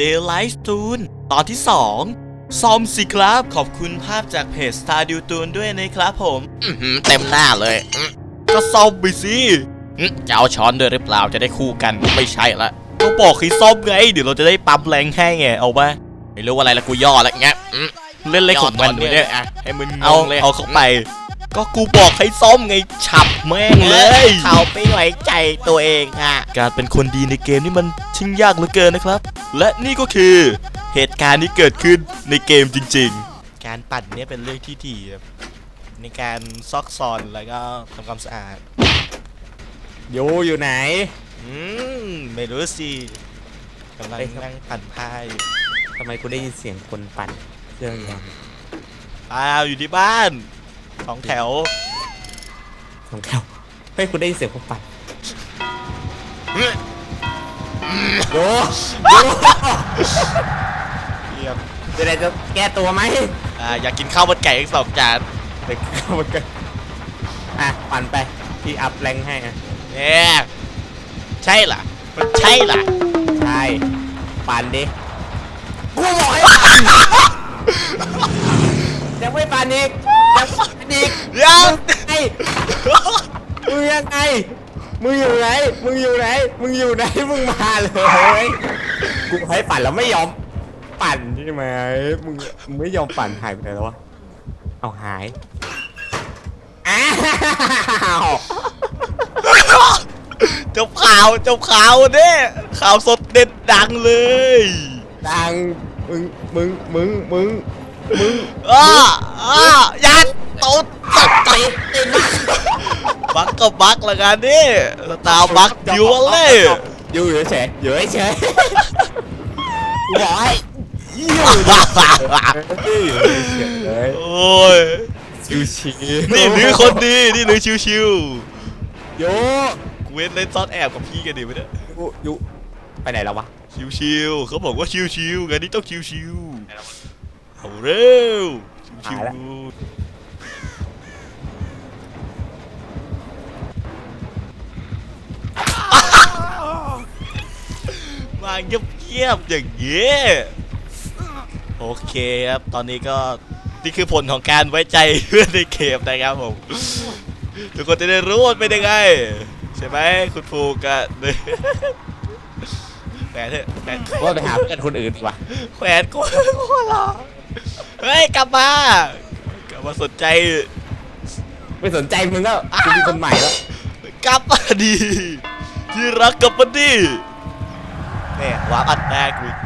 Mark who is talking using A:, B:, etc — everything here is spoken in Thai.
A: Daylight Toon ตอนที่ 2ซ่อมสิครับ ขอบคุณภาพจากเพจ Star d u t o o n ด้วยนะครับผม
B: อื้อหือเต็มหน้าเลยอื้อ
A: ก็ซ่อมไปสิ
B: อื้อจะเอาช้อนด้วยหรือเปล่าจะได้คู่กันไม่ใช่ละ
A: ก็บอกให้ซ่อมไง เดี๋ยวเราจะได้ปั๊มแรงให้ไง เอาปะ
B: ไม่รู้ว่าอะไรละกูย่อละเงี้ยอื้อ
A: เล่นเล่นของมัน
B: ด้
A: เนี่ย
B: อะให้มึงง
A: เอา
B: งเลย
A: เอาเข้าไป ก็กูบอกให้ซ่อมไงฉับแม่งเลย
B: เขาไม่ไว้ใจตัวเองอะ
A: การเป็นคนดีในเกมนี่มันชิงยากเหลือเกินนะครับ และนี่ก็คือเหตุการณ์ที่เกิดขึ้นในเกมจริง ๆ การปั่นเนี่ยเป็นเรื่องที่ดีครับในการซอกซอนแล้วก็ทำความสะอาด
C: โยอยู่ไหน
A: อืมไม่รู้สิกำลัง
C: เอ้ยครับ
A: นั่งปั่นผ้าอยู่
C: ทำไมกูได้ยินเสียงคนปั่นเครื่องยนต์
A: อ้าวอยู่ที่บ้าน สองแถว
C: สองแถวเฮ้ยกูได้ยินเสียงคนปั่นโยโย
A: เยี่ยม
C: จะได้จะแก้ตัวไหม
A: อ่าอยากกินข้าวมันไก่อีกสองจาน
C: เด็กเข้ามากันอะปั่นไปพี่อัพแรงให้อะ
A: เนี่ยใช่ล่ะมันใช่ล่ะ
C: ใช่ปั่นดิกูบอกให้ปั่นยังไม่ปั่นอีก ยังไม่ปั่นอีก
A: ยัง
C: ไงมึงยังไงมึงอยู่ไหนมึงอยู่ไหนมึงอยู่ไหนมึงมาเลยกูให้ปั่นแล้วไม่ยอมปั่นใช่ไหมมึงมึงไม่ยอมปั่นหายไปไหนแล้ววะเอาหายอ้าว
A: จบข่าวจบข่าวเนี่ยข่าวสดเด็ดดังเลย
C: ดังมึงมึงมึงมึงมึง
A: อ้าอ้ายัด ตูดสัตว์
C: ติดติด
A: บักก็บักละกันนี่สตาร์บักดิวเล่
C: อยู่เฉยอยู่เฉยๆกูบอกให้อยู่อยู่เฉย
A: โอ้ย
C: ชิวชิว
A: นี่หรือคนดีนี่หรือชิว
C: โย
A: กูเว้นเล่นซ่อนแอบกับพี่กันดิวะเนี่ย
C: ยูยูไปไหนแล้ววะ
A: ชิวๆเขาบอกว่าชิวๆงานนี้ต้องชิวๆเอาเร็วชิวๆมาเงียบๆอย่างเงี้ยโอเคครับ ตอนนี้ก็นี่คือผลของการไว้ใจเพื่อนในเกมนะครับผม ทุกคนจะได้รู้ว่าเป็นยังไง ใช่ไหมคุณฟูกะแหวนเถอะแหวน
C: ว่าไปหาเพื่อนคนอื่นดีกว่า
A: แขวนกูกูหรอเฮ้ยกลับมากลับมาสนใจ
C: ไม่สนใจมึงแล้วกูมีคนใหม่แล้ว
A: กลับมาดีที่รักกลับมาดีเนี่ยวาร์ปอัดหน้ากูอีก